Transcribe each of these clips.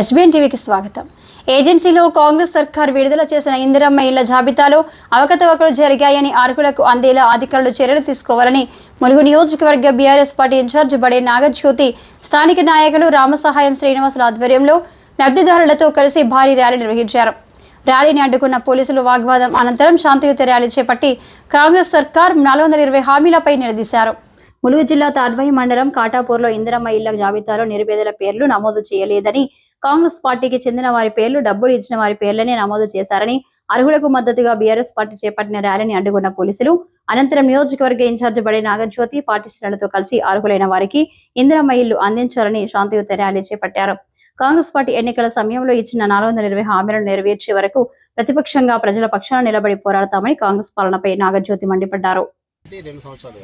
SBN టీవీకి స్వాగతం. ఏజెన్సీలో కాంగ్రెస్ సర్కార్ విడుదల చేసిన ఇందిరమ్మ ఇళ్ళ జాబితాలో అవకతవకలు జరిగాయని అర్హులకు అందేలా అధికారులు చర్యలు తీసుకోవాలని ములుగు నియోజకవర్గ BRS party incharge Bade Nagajyothi స్థానిక నాయకులు రామసహాయం శ్రీనివాసుల ఆధ్వర్యంలో లబ్ధిదారులతో కలిసి భారీ ర్యాలీ నిర్వహించారు. ర్యాలీని అడ్డుకున్న పోలీసులు వాగ్వాదం అనంతరం శాంతియుత ర్యాలీ చేపట్టి కాంగ్రెస్ సర్కార్ నాలుగు వందల ఇరవై హామీలపై నిలదీశారు. ములుగు జిల్లా తాడ్వాయి మండలం కాటాపూర్లో ఇందిరమ్మ ఇళ్ళ జాబితాలో నిరుపేదల పేర్లు నమోదు చేయలేదని కాంగ్రెస్ పార్టీకి చెందిన వారి పేర్లు డబ్బులు ఇచ్చిన వారి పేర్లనే నమోదు చేశారని అర్హులకు మద్దతుగా బీఆర్ఎస్ పార్టీ చేపట్టిన ర్యాలీని అడ్డుకున్న పోలీసులు అనంతరం నియోజకవర్గ ఇన్ఛార్జ్ బడి నాగజ్యోతి పార్టీ శ్రేణులతో కలిసి అర్హులైన వారికి ఇందిరమ్మ ఇల్లు అందించాలని శాంతియుత ర్యాలీ చేపట్టారు. కాంగ్రెస్ పార్టీ ఎన్నికల సమయంలో ఇచ్చిన నాలుగు వందల ఇరవై హామీలను నెరవేర్చే వరకు ప్రతిపక్షంగా ప్రజల పక్షాన నిలబడి పోరాడతామని కాంగ్రెస్ పాలనపై నాగజ్యోతి మండిపడ్డారు ఇది రెండు సంవత్సరాలు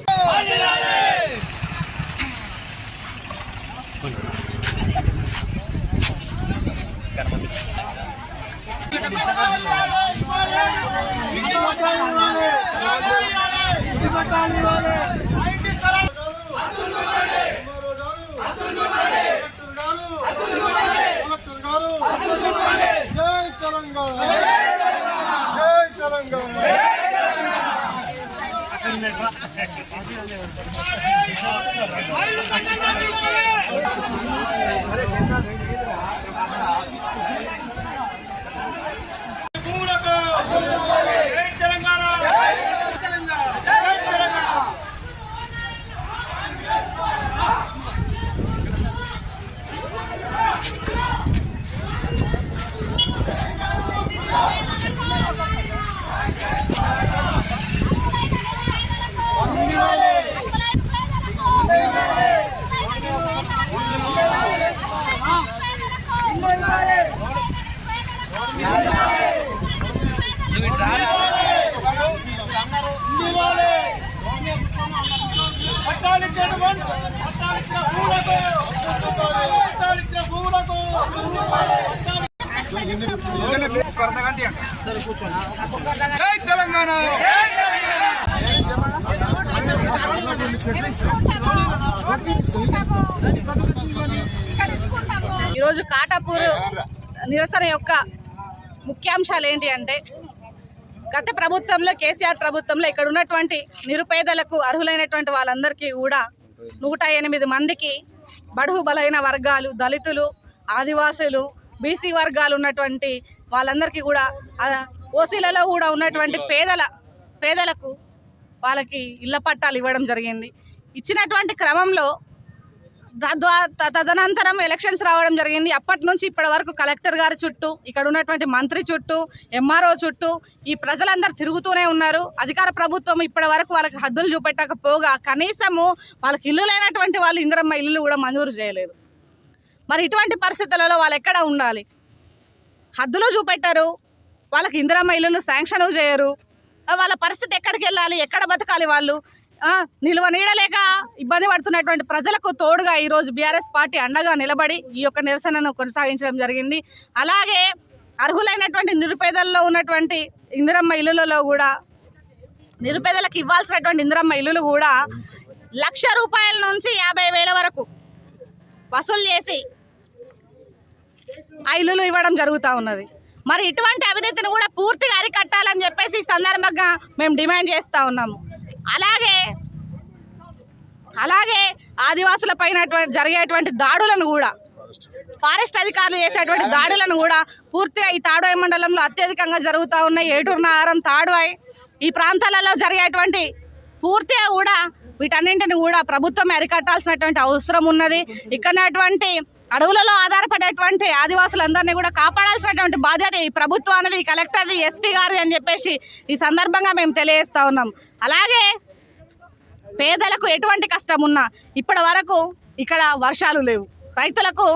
జై తెలంగాణ జై తెలంగాణ జై తెలంగాణ జై తెలంగాణ జై తెలంగాణ పట్టాలిచ్చిన భూములకు పట్టాలిచ్చిన భూములకు పట్టాలిచ్చిన భూములకు జై తెలంగాణ ఈరోజు కాటాపూర్ నిరసన యొక్క ముఖ్యాంశాలు ఏంటి అంటే గత ప్రభుత్వంలో కేసీఆర్ ప్రభుత్వంలో ఇక్కడ ఉన్నటువంటి నిరుపేదలకు అర్హులైనటువంటి వాళ్ళందరికీ కూడా నూట ఎనిమిది మందికి బడుగు బలైన వర్గాలు దళితులు ఆదివాసులు బీసీ వర్గాలు ఉన్నటువంటి వాళ్ళందరికీ కూడా ఓసీలలో కూడా ఉన్నటువంటి పేదల పేదలకు వాళ్ళకి ఇళ్ళ పట్టాలు ఇవ్వడం జరిగింది. ఇచ్చినటువంటి క్రమంలో తదనంతరం ఎలక్షన్స్ రావడం జరిగింది. అప్పటి నుంచి ఇప్పటి వరకు కలెక్టర్ గారి చుట్టూ ఇక్కడ ఉన్నటువంటి మంత్రి చుట్టూ ఎంఆర్ఓ చుట్టూ ఈ ప్రజలందరూ తిరుగుతూనే ఉన్నారు. అధికార ప్రభుత్వం ఇప్పటి వరకు వాళ్ళకి హద్దులు చూపెట్టకపోగా కనీసము వాళ్ళకి ఇల్లు లేనటువంటి వాళ్ళు ఇందిరమ్మ ఇల్లు కూడా మంజూరు చేయలేదు. మరి ఇటువంటి పరిస్థితులలో వాళ్ళు ఎక్కడ ఉండాలి? హద్దులు చూపెట్టరు. వాళ్ళకి ఇందిరమ్మ ఇల్లులు శాంక్షన్ చేయరు. వాళ్ళ పరిస్థితి ఎక్కడికి వెళ్ళాలి? ఎక్కడ బతకాలి వాళ్ళు? నిలువ నీడలేక ఇబ్బంది పడుతున్నటువంటి ప్రజలకు తోడుగా ఈరోజు బీఆర్ఎస్ పార్టీ అండగా నిలబడి ఈ యొక్క నిరసనను కొనసాగించడం జరిగింది. అలాగే అర్హులైనటువంటి నిరుపేదల్లో ఉన్నటువంటి ఇందిరమ్మ ఇల్లులలో కూడా నిరుపేదలకు ఇవ్వాల్సినటువంటి ఇందిరమ్మ ఇల్లులు కూడా లక్ష రూపాయల నుంచి యాభై వేల వరకు వసూలు చేసి ఆ ఇల్లులు ఇవ్వడం జరుగుతూ ఉన్నది. మరి ఇటువంటి అవినీతిని కూడా పూర్తిగా అరికట్టాలని చెప్పేసి ఈ సందర్భంగా మేము డిమాండ్ చేస్తూ ఉన్నాము. అలాగే అలాగే ఆదివాసుల పైన జరిగేటువంటి దాడులను కూడా ఫారెస్ట్ అధికారులు చేసేటువంటి దాడులను కూడా పూర్తిగా ఈ తాడోయ్ మండలంలో అత్యధికంగా జరుగుతూ ఉన్నాయి. ఏటూరు నారం తాడోయ్. ఈ ప్రాంతాలలో జరిగేటువంటి పూర్తిగా కూడా వీటన్నింటిని కూడా ప్రభుత్వం అరికట్టాల్సినటువంటి అవసరం ఉన్నది. ఇక్కడటువంటి అడవులలో ఆధారపడేటువంటి ఆదివాసులందరినీ కూడా కాపాడాల్సినటువంటి బాధ్యత ఈ ప్రభుత్వానికి ఈ కలెక్టర్ది ఎస్పీ గారిది అని చెప్పేసి ఈ సందర్భంగా మేము తెలియజేస్తూ ఉన్నాం. అలాగే పేదలకు ఎటువంటి కష్టం ఉన్నా ఇప్పటి వరకు ఇక్కడ వర్షాలు లేవు. రైతులకు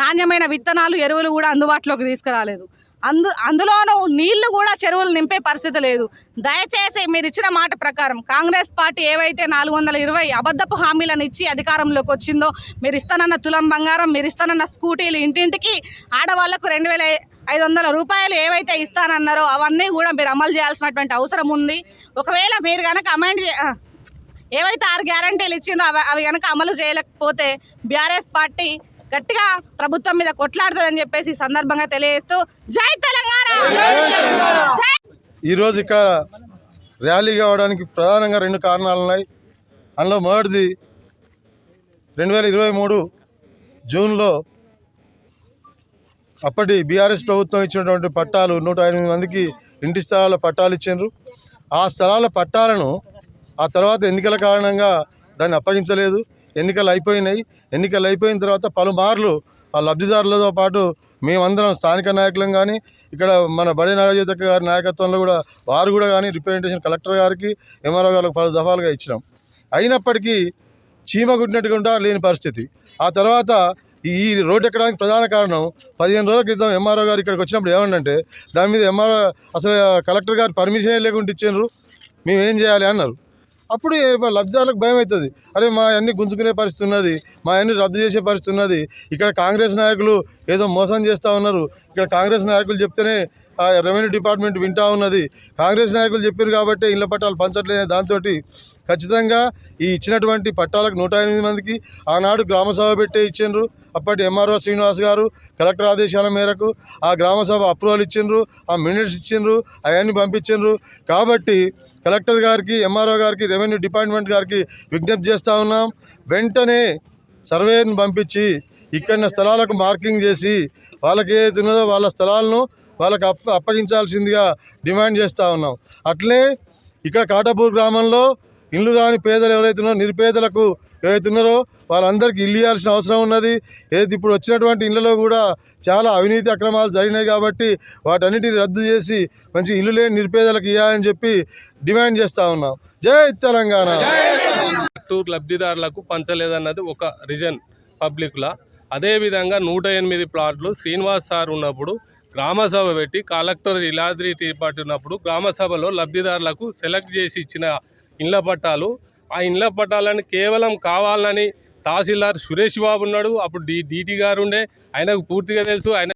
నాణ్యమైన విత్తనాలు ఎరువులు కూడా అందుబాటులోకి తీసుకురాలేదు. అందు అందులోనూ నీళ్ళు కూడా చెరువులు నింపే పరిస్థితి లేదు. దయచేసి మీరు ఇచ్చిన మాట ప్రకారం కాంగ్రెస్ పార్టీ ఏవైతే నాలుగు వందల ఇరవై అబద్ధపు హామీలను ఇచ్చి అధికారంలోకి వచ్చిందో మీరు ఇస్తానన్న తులం బంగారం మీరు ఇస్తానన్న స్కూటీలు ఇంటింటికి ఆడవాళ్ళకు రెండు వేల ఐదు వందల రూపాయలు ఏవైతే ఇస్తానన్నారో అవన్నీ కూడా మీరు అమలు చేయాల్సినటువంటి అవసరం ఉంది. ఒకవేళ మీరు కనుక అమెండ్ చే- ఏవైతే ఆరు గ్యారంటీలు ఇచ్చిందో అవి అవి కనుక అమలు చేయలేకపోతే బీఆర్ఎస్ పార్టీ గట్టిగా ప్రభుత్వం మీద కొట్లాడుతుందని చెప్పేసి సందర్భంగా తెలియజేస్తూ జై తెలంగాణ! ఈరోజు ఇక్కడ ర్యాలీ కావడానికి ప్రధానంగా రెండు కారణాలు ఉన్నాయి. అందులో మొదటిది రెండు వేల ఇరవై మూడు జూన్లో అప్పటి బీఆర్ఎస్ ప్రభుత్వం ఇచ్చినటువంటి పట్టాలు నూట ఎనిమిది మందికి ఇంటి స్థలాల పట్టాలు ఇచ్చిండ్రు. ఆ స్థలాల పట్టాలను ఆ తర్వాత ఎన్నికల కారణంగా దాన్ని అప్పగించలేదు. ఎన్నికలు అయిపోయినాయి. ఎన్నికలు అయిపోయిన తర్వాత పలుమార్లు ఆ లబ్ధిదారులతో పాటు మేమందరం స్థానిక నాయకులం కానీ ఇక్కడ మన బడి నాగజ్యోతక్క గారి నాయకత్వంలో కూడా వారు కూడా కానీ రిప్రజెంటేషన్ కలెక్టర్ గారికి ఎంఆర్ఓ గారికి పలు దఫాలుగా ఇచ్చినాం. అయినప్పటికీ చీమ గుట్టినట్టుగా లేని పరిస్థితి. ఆ తర్వాత ఈ రోడ్డు ఎక్కడానికి ప్రధాన కారణం పదిహేను రోజుల క్రితం ఎంఆర్ఓ గారు ఇక్కడికి వచ్చినప్పుడు ఏమంటే దాని మీద ఎంఆర్ఓ అసలు కలెక్టర్ గారు పర్మిషనే లేకుండా ఇచ్చిండ్రు. మేము ఏం చేయాలి అన్నారు. అప్పుడు లబ్ధిదారులకు భయం అవుతుంది. అరే మా అన్ని గుంజుకునే పరిస్థితి ఉన్నది. మా అన్ని రద్దు చేసే పరిస్థితి ఉన్నది. ఇక్కడ కాంగ్రెస్ నాయకులు ఏదో మోసం చేస్తూ ఉన్నారు. ఇక్కడ కాంగ్రెస్ నాయకులు చెప్తేనే రెవెన్యూ డిపార్ట్మెంట్ వింటా ఉన్నది. కాంగ్రెస్ నాయకులు చెప్పారు కాబట్టి ఇళ్ళ పట్టాలు పంచట్లేదు దాంతో ఖచ్చితంగా ఈ ఇచ్చినటువంటి పట్టాలకు నూట ఎనిమిది మందికి ఆనాడు గ్రామ సభ పెట్టే ఇచ్చిండ్రు. అప్పటి ఎంఆర్ఓ శ్రీనివాస్ గారు కలెక్టర్ ఆదేశాల మేరకు ఆ గ్రామ సభ అప్రూవల్ ఇచ్చిండ్రు ఆ మినిట్స్ ఇచ్చిండ్రు అవన్నీ పంపించిండ్రు. కాబట్టి కలెక్టర్ గారికి ఎంఆర్ఓ గారికి రెవెన్యూ డిపార్ట్మెంట్ గారికి విజ్ఞప్తి చేస్తూ ఉన్నాం. వెంటనే సర్వేని పంపించి ఇక్కడ స్థలాలకు మార్కింగ్ చేసి వాళ్ళకి ఏదైతే ఉన్నదో వాళ్ళ స్థలాలను వాళ్ళకి అప్ప అప్పగించాల్సిందిగా డిమాండ్ చేస్తూ ఉన్నాం. అట్లే ఇక్కడ కాటాపూర్ గ్రామంలో ఇల్లు రాని పేదలు ఎవరైతున్నారో నిరుపేదలకు ఏవైతున్నారో వాళ్ళందరికీ ఇల్లు ఇవ్వాల్సిన అవసరం ఉన్నది. ఏది ఇప్పుడు వచ్చినటువంటి ఇళ్ళలో కూడా చాలా అవినీతి అక్రమాలు జరిగినాయి కాబట్టి వాటన్నిటిని రద్దు చేసి మంచి ఇల్లు లేని నిరుపేదలకు ఇవ్వాలని చెప్పి డిమాండ్ చేస్తూ ఉన్నాం. జై తెలంగాణ! టూర్ లబ్ధిదారులకు పంచలేదన్నది ఒక రీజన్ పబ్లిక్లా. అదేవిధంగా నూట ఎనిమిది ప్లాట్లు శ్రీనివాస్ సార్ ఉన్నప్పుడు గ్రామసభ పెట్టి కలెక్టర్ ఇలాద్రి టీపాటి ఉన్నప్పుడు గ్రామసభలో లబ్ధిదారులకు సెలెక్ట్ చేసి ఇచ్చిన ఇండ్ల పట్టాలు ఆ ఇండ్ల పట్టాలని కేవలం కావాలని తహసీల్దార్ సురేష్ బాబు ఉన్నాడు. అప్పుడు డి డిటి గారు ఉండే. ఆయనకు పూర్తిగా తెలుసు. ఆయన